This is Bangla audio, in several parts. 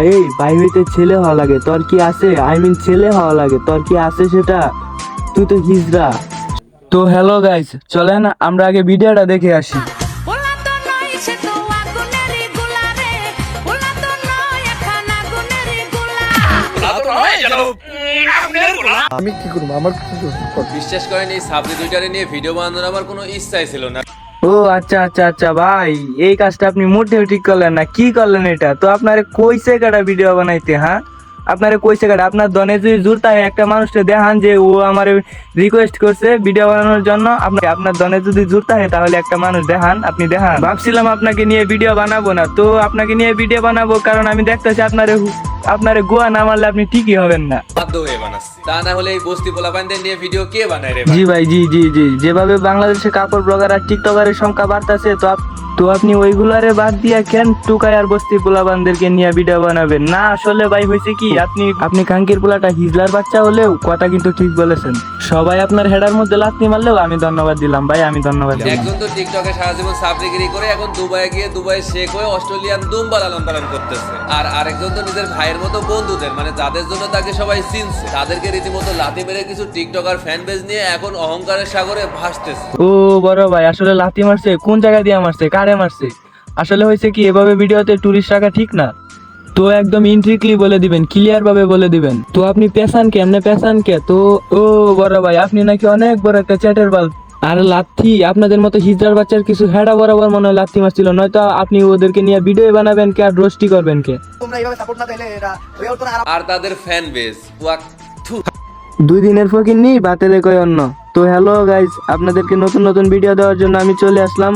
এই হইতে ছেলে হওয়া লাগে তোর কি আছে? আই মিন ছেলে হওয়া লাগে তোর কি আছে সেটা? তুই তো হিজড়া। তো হ্যালো গাইস চলেন আমরা আগে ভিডিওটা দেখে আসি। ওলা তো নয় সে তো আগুনেরই গোলা রে। ওলা তো নয় এখন আগুনেরই গোলা। আমি কি করব? আমার কি করব বিশ্বাস করেন এই সাবরি দুইটারে নিয়ে ভিডিও বানানোর আমার কোনো ইচ্ছাই ছিল না। ও আচ্ছা আচ্ছা আচ্ছা ভাই, এই কাজটা আপনি মোটেও ঠিক করলেন না। কি করলেন এটা? তো আপনারে কইছে কাটা ভিডিও বানাইতে হ্যাঁ? আপনারে কইছে কাটা আপনার দনে যদি জুরতা একটা মানুষকে দেখান যে ও আমার রিকোয়েস্ট করছে ভিডিও বানানোর জন্য আপনি আপনার দনে যদি জোর হয় তাহলে একটা মানুষ দেখান আপনি দেখান। ভাবছিলাম আপনাকে নিয়ে ভিডিও বানাবো না তো আপনাকে নিয়ে ভিডিও বানাবো কারণ আমি দেখতেছি আপনারে আপনারে গোয়া না মারলে আপনি ঠিকই হবেন না। বাধ্য হয়ে বানাচ্ছি। তা না হলে এই বস্তি পোলাপানদের নিয়ে ভিডিও কে বানায় রে জি ভাই জি জি জি। যেভাবে বাংলাদেশে কাপড় ব্লগার আর টিকটকারের সংখ্যা বাড়তেছে তো আপ- তো আপনি ওইগুলারে বাদ দিয়া কেন টুকাই আর বস্তি পোলাবানদেরকে নিয়ে ভিডিও বানাবেন? না আসলে ভাই হয়েছে কি? আপনি আপনি কাঙ্কির পোলাটা হিজলার বাচ্চা হলেও কথা কিন্তু ঠিক বলেছেন। সবাই আপনার হেডার মধ্যে লাথি মারলেও আমি ধন্যবাদ দিলাম ভাই আমি ধন্যবাদ দিলাম। একজন তো টিকটকে সারা জীবন সাবরিগিরি করে এখন দুবাই গিয়ে দুবাই শেখ হয়ে অস্ট্রেলিয়ান দুম্বা লালন পালন করতেছে। আর আরেকজন তো নিজের ভাইয়ের মতো বন্ধুদের মানে যাদের জন্য তাকে সবাই চিনছে তাদেরকে রীতিমতো লাথি মেরে কিছু টিকটকার ফ্যান বেজ নিয়ে এখন অহংকারের সাগরে ভাসতেছে। ও বড় ভাই আসলে লাথি মারছে কোন জায়গা দিয়ে মারছে কারে মারছে? আসলে হয়েছে কি এভাবে ভিডিওতে টুরিস্ট রাখা ঠিক না? তো একদম ইন্ট্রিকলি বলে দিবেন ক্লিয়ার ভাবে বলে দিবেন। তো আপনি পেশান কে এমনি পেশান কে? তো ও বড় ভাই আপনি নাকি অনেক বড় একটা চ্যাটের বাল। আর লাথি আপনাদের মতো হিজড়ার বাচ্চার কিছু হেডা বরাবর মনে হয় লাথি মারছিল নয়তো আপনি ওদেরকে নিয়ে ভিডিও বানাবেন কে আর রোস্টি করবেন কে? তোমরা এইভাবে সাপোর্ট না দিলে এরা উঠতো না। আর তাদের ফ্যান থু। দুই দিনের ফকির নি বাতেলে কয় অন্য। তো হ্যালো গাইজ আপনাদেরকে নতুন নতুন ভিডিও দেওয়ার জন্য আমি চলে আসলাম।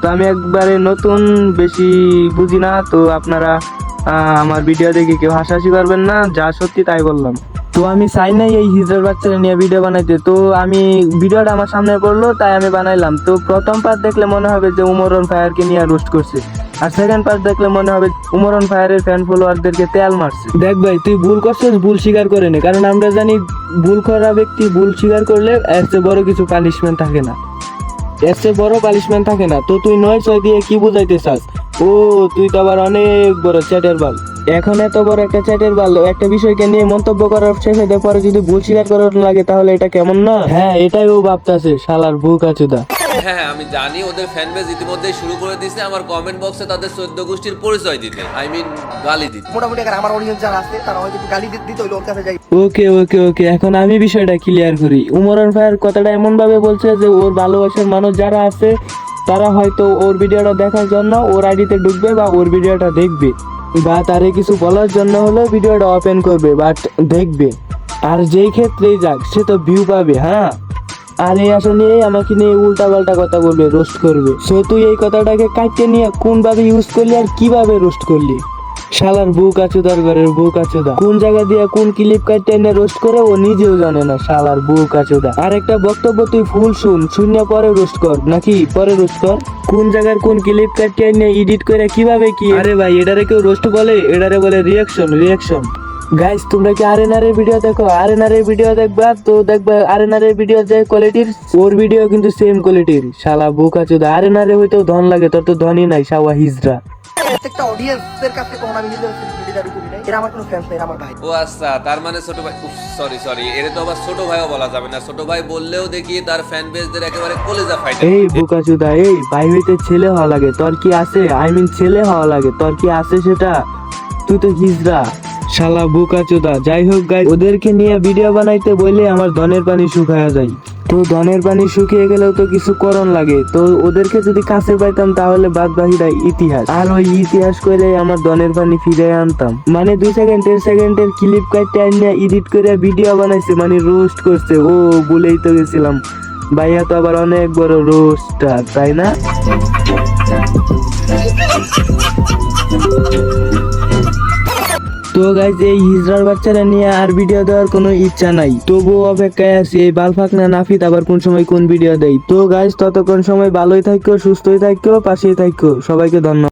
তো আমি একবারে নতুন বেশি বুঝি না তো আপনারা আমার ভিডিও দেখে কেউ হাসাহাসি করবেন না যা সত্যি তাই বললাম। তো আমি চাই নাই এই হিজড়ার বাচ্চারা নিয়ে ভিডিও বানাইতে। তো আমি ভিডিওটা আমার সামনে পড়ল তাই আমি বানাইলাম। তো প্রথম পার্ট দেখলে মনে হবে যে উমরন ফায়ারকে নিয়ে রোস্ট করছে। আর সেকেন্ড পার্ট দেখলে মনে হবে উমরন ফায়ারের ফ্যান ফলোয়ারদেরকে তেল মারছে। দেখ ভাই তুই ভুল করছিস ভুল স্বীকার করে নে। কারণ আমরা জানি ভুল করা ব্যক্তি ভুল স্বীকার করলে এর চেয়ে বড় কিছু পানিশমেন্ট থাকে না। এর চেয়ে বড় পানিশমেন্ট থাকে না। তো তুই নয় ছয় দিয়ে কি বুঝাইতে চাস? ও তুই তো আবার অনেক বড় চ্যাটের বাল। এখন এত বড় একটা চ্যাটের বাল একটা বিষয়কে নিয়ে মন্তব্য করার শেষে দেখ পরে যদি ভুল স্বীকার করার লাগে তাহলে এটা কেমন না? হ্যাঁ এটাই ও ভাবতাছে শালার বুক আচুদা হ্যাঁ আমি জানি ওদের ফ্যান বেজ ইতিমধ্যেই শুরু করে দিয়েছে আমার কমেন্ট বক্সে তাদের চোদ্দ গোষ্ঠীর পরিচয় দিতে। আই মিন গালি দিতে। মোটামুটি এখন আমার অডিয়েন্স যারা আছে তারা হয়তো একটু গালি দিতে হইল ওর কাছে যাই। ওকে ওকে ওকে এখন আমি বিষয়টা ক্লিয়ার করি। উমরন ভাইয়ের কথাটা এমন ভাবে বলছে যে ওর ভালোবাসার মানুষ যারা আছে তারা হয়তো ওর ভিডিওটা দেখার জন্য ওর আইডিতে ঢুকবে বা ওর ভিডিওটা দেখবে। বা তারে কিছু বলার জন্য হলেও ভিডিওটা ওপেন করবে বাট দেখবে। আর যেই ক্ষেত্রেই যাক, সে তো ভিউ পাবে হ্যাঁ? আর এই আসা নিয়ে আমাকে নিয়ে উল্টা পাল্টা কথা বলবে রোস্ট করবে। সো তুই এই কথাটাকে কাটতে নিয়ে কোনভাবে ইউজ করলি আর কীভাবে রোস্ট করলি? শালার বুক আচুদার ঘরের বুক আচুদা কোন জায়গা দিয়ে কোন ক্লিপ কাটতে এনে রোস্ট করে ও নিজেও জানে না শালার বুক আচুদা আর একটা বক্তব্য তুই ফুল শুন, শূন্য পরে রোস্ট কর, নাকি? পরে রোস্ট কর। কোন জায়গার কোন ক্লিপ কাটতে এনে এডিট করে কীভাবে কি? আরে ভাই, এটারে কেউ রোস্ট বলে? এটারে বলে রিয়াকশন রিয়াকশন গাইস তোমরা কি আরেনার এর ভিডিও দেখো? আরেনার এর ভিডিও দেখবা তো দেখবা আরেনার এর ভিডিও যে কোয়ালিটির ওর ভিডিও কিন্তু সেম কোয়ালিটির শালা বুক আচুদা আরেনার এ হয়তো ধন লাগে, তোর তো ধনই নাই, শাওয়া হিজরা। প্রত্যেকটা অডিয়েন্সের কাছে কখনো আমি নিজের সেলিব্রিটি দাবি করি নাই। এরা আমার কোনো ফ্যান্স নাই এরা আমার ভাই। ও আচ্ছা তার মানে ছোট ভাই সরি সরি এর তো আবার ছোট ভাইও বলা যাবে না। ছোট ভাই বললেও দেখি তার ফ্যান বেজদের একেবারে কলেজা ফাইটে এই বোকাচুদা এই ভাই হইতে ছেলে হওয়া লাগে তোর কি আছে? আই মিন ছেলে হওয়া লাগে তোর কি আছে সেটা? তুই তো হিজড়া। শালা বোকাচুদা যাই হোক গাই ওদেরকে নিয়ে ভিডিও বানাইতে বললে আমার ধনের পানি শুকায়া যায়। তো ধনের পানি শুকিয়ে গেলেও তো কিছু করণ লাগে। তো ওদেরকে যদি কাছে পাইতাম তাহলে বাদ বাকিটা ইতিহাস। আর ওই ইতিহাস করে আমার ধনের পানি ফিরে আনতাম। মানে দুই সেকেন্ড, দেড় সেকেন্ডের ক্লিপ কাটতে আনিয়ে এডিট করে ভিডিও বানাইছে মানে রোস্ট করছে। ও বলেই তো গেছিলাম। ভাইয়া তো আবার অনেক বড় রোস্টার তাই না? তো গাইজ এই হিজড়ার বাচ্চারা নিয়ে আর ভিডিও দেওয়ার কোনো ইচ্ছা নাই। তবুও অপেক্ষায় আছি, এই বালফাকনা নাফিত আবার কোন সময় কোন ভিডিও দেয়। তো গাইজ ততক্ষণ সময় ভালোই থাকো, সুস্থই থাকো, পাশেই থাকো। সবাইকে ধন্যবাদ।